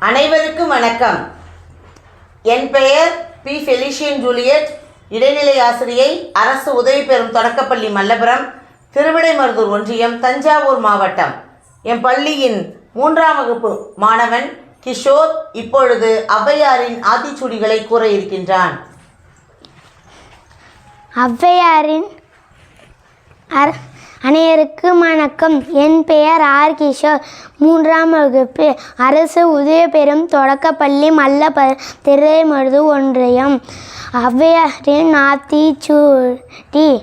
அனைவருக்கும் வணக்கம். என் பெயர் பி. ஃபெலிஷியன் ஜூலியட். இடைநிலை ஆசிரியை அரசு உதவி பெறும் தொடக்கப்பள்ளி மல்லபுரம் திருவிடைமருதூர் ஒன்றியம் தஞ்சாவூர் மாவட்டம். என் பள்ளியின் மூன்றாம் வகுப்பு மாணவன் கிஷோர் இப்பொழுது ஔவையாரின் ஆத்திச்சூடிகளை கூற இருக்கின்றான். ஔவையாரின் அர் அனைவருக்கும் வணக்கம். என் பெயர் ஆர் கிஷோர். மூன்றாம் வகுப்பு அரசு உதவி பெறும் தொடக்கப்பள்ளி மல்லப திரைமருது ஒன்றியம். ஔவையாரின் ஆத்திச்சூடி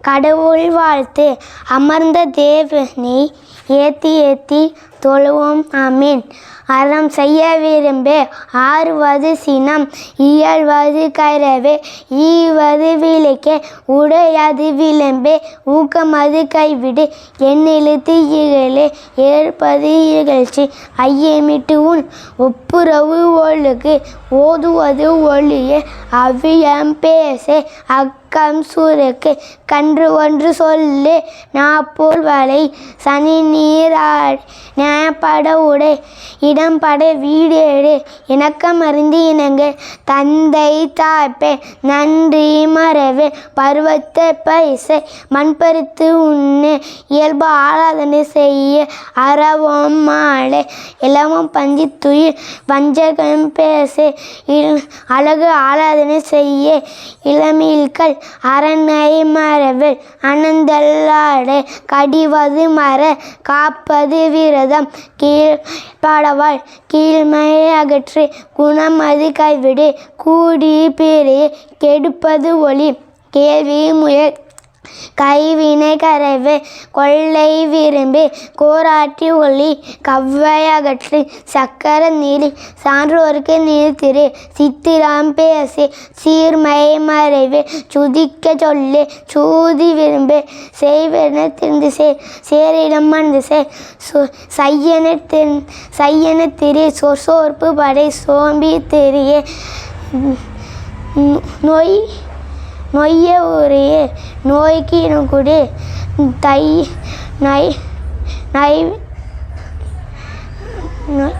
கடவுள் வாழ்த்து. அமர்ந்த தேவனை ஏத்தி ஏத்தி தொழுவோம். ஆமீன். அறம் செய்ய விரும்பே ஆறுவது சினம் இயல்வது கரவே ஈவது விளக்கே உடையது விளம்பே. ஊக்கமது கைவிடு எண்ணெழுத்து இகழே. ஏற்பது இகழ்ச்சி ஐயமிட்டு உன் ஒப்புரவு ஒழுகு. ஓதுவது ஒளியே அவ்வியம் பேசே. அக் கம்சூருக்கு கன்று ஒன்று சொல்லு. நாப்போல் வலை சனி நீராடி நியாயப்பட உடை இடம்பட வீடேடு இணக்கம் அறிந்து இணங்க தந்தை தாப்பே நன்றி மறவே பருவத்தை பைசை மண்பருத்து உண்ணு. இயல்பு ஆராதனை செய்ய அறவும் மாலை இளவும் பஞ்சி துயில் வஞ்சகம் பேசு. அழகு ஆராதனை செய்ய இளமில்கள் அரணை மரபு அனந்தல்லாடே கடிவது மர காப்பது விரதம். கீழ்படவாள் கீழ்மையை அகற்றி குணமது கைவிடு. கூடி பிரி கெடுப்பது ஒளி. கேள்வி முயல் கைவினை கரைவு கொள்ளை விரும்பி கோராட்டி ஒளி கவ்வை அகற்றி சக்கர நீரி சான்றோருக்கு நீர்த்திரு சித்திராம் பேசி சீர்மை மறைவு சுதிக்க சொல்லு சூதி விரும்பு செய்வன திருந்து சே சேரிடம் மணந்து சே சு சையன திரு சையன திரி சொசோர்ப்பு படை சோம்பி தெரிய நோய் நொய்ய உரிய நோய்க்கு குடி தை நை நை நொய்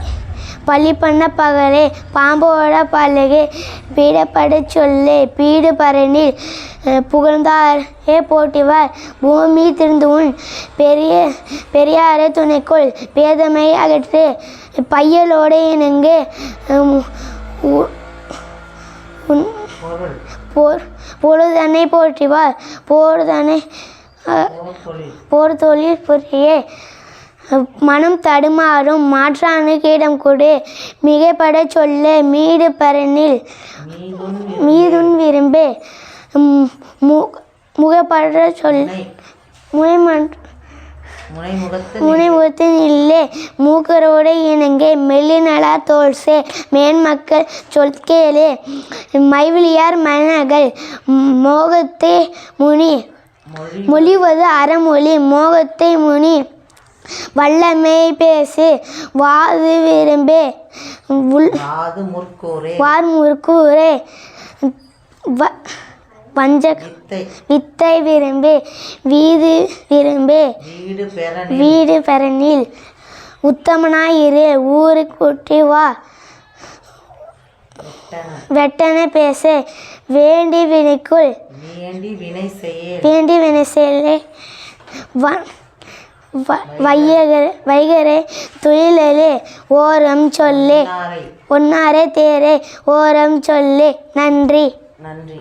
பள்ளி பண்ண பகலே பாம்போட பழகு பீடப்பட சொல்லு பீடு பரணில் புகழ்ந்தாரே போட்டிவார் பூமி திருந்து உன் பெரிய பெரியாரை துணைக்குள் பேதமை அகற்று பையலோடு இணங்கு போர் பொழுதனை போற்றிவார். போர்தனை போர் தொழில் புரிய. மனம் தடுமாறும் மாற்றானுக்கு இடம் கொடு. மிகைப்பட சொல்ல மீடு பரனில். மீதுன் விரும்பு. முகப்பட சொல் முனைமுகத்து முனைமுகத்தின் இல்லே மூக்கரோடு இணங்கே மெல்லினலா தோல்சே மேன்மக்கள் சொற்கேளே மைவிலியார் மன்னர்கள் மோகத்தை முனி மொழி மொழிவது அறமொழி மோகத்தை முனி வல்லமை பேசு வாது விரும்பே முற்கோரே. வார் முறுக்கூரே வ வஞ்ச வித்தை. விரும்பே வீது விரும்பே வீடு பெறனி வீடு பெறனில் உத்தமனாயிரு ஊரு கூட்டி வா. வெட்டன. பேச. வேண்டி வினைக்குள். வேண்டி வினை செய்ய. வையகர வைகரே துயிலே ஓரம் சொல்லே. ஒன்னாரே தேரே. ஓரம் சொல்லே. நன்றி. நன்றி.